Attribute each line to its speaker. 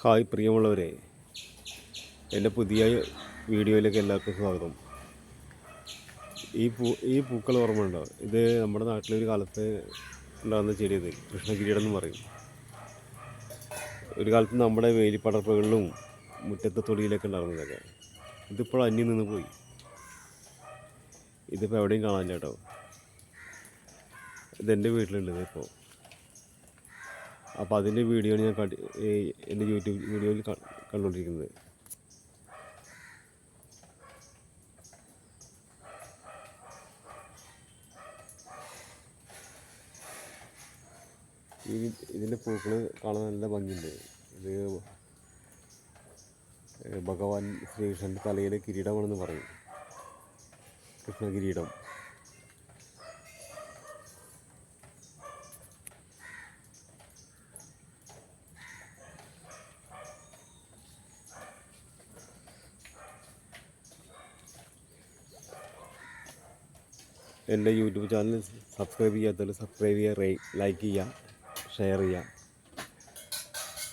Speaker 1: Hi പ്രിയമുള്ളവരെ എന്റെ പുതിയ വീഡിയോയിലേക്ക് എല്ലാവർക്കും സ്വാഗതം. ഈ പൂ ഈ പൂക്കൾ ഓർമ്മയുണ്ടോ ഇത് നമ്മുടെ നാട്ടിലൊരു കാലത്ത് ഉണ്ടാകുന്ന ചെടി ഇത് കൃഷ്ണകിരീടം എന്ന് പറയും. ഒരു കാലത്ത് നമ്മുടെ വേലിപ്പടർപ്പുകളിലും മുറ്റത്തെ തൊടിയിലൊക്കെ ഉണ്ടായിരുന്നതൊക്കെ. ഇതിപ്പോൾ അന്യം നിന്ന് പോയി. ഇതിപ്പോൾ എവിടെയും കാണാനില്ല കേട്ടോ. ഇതെന്റെ വീട്ടിലുണ്ട് ഇതിപ്പോൾ. അപ്പോൾ അതിന്റെ വീഡിയോ ഞാൻ കണ്ടി എന്റെ യൂട്യൂബ് വീഡിയോയിൽ കണ്ടുകൊണ്ടിരിക്കുന്നത് ഈ ഇതിന്റെ പൂക്കൾ കാണാൻ നല്ല ഭംഗിയുണ്ട്. ഇത് ഭഗവാൻ ശ്രീകൃഷ്ണന്റെ തലയിലെ കിരീടമാണെന്ന് പറയും. കൃഷ്ണകിരീടം. എന്റെ യൂട്യൂബ് ചാനൽ സബ്സ്ക്രൈബ് ചെയ്യാത്തവർ സബ്സ്ക്രൈബ് ചെയ്യുക ലൈക്ക് ചെയ്യുക ഷെയർ ചെയ്യുക.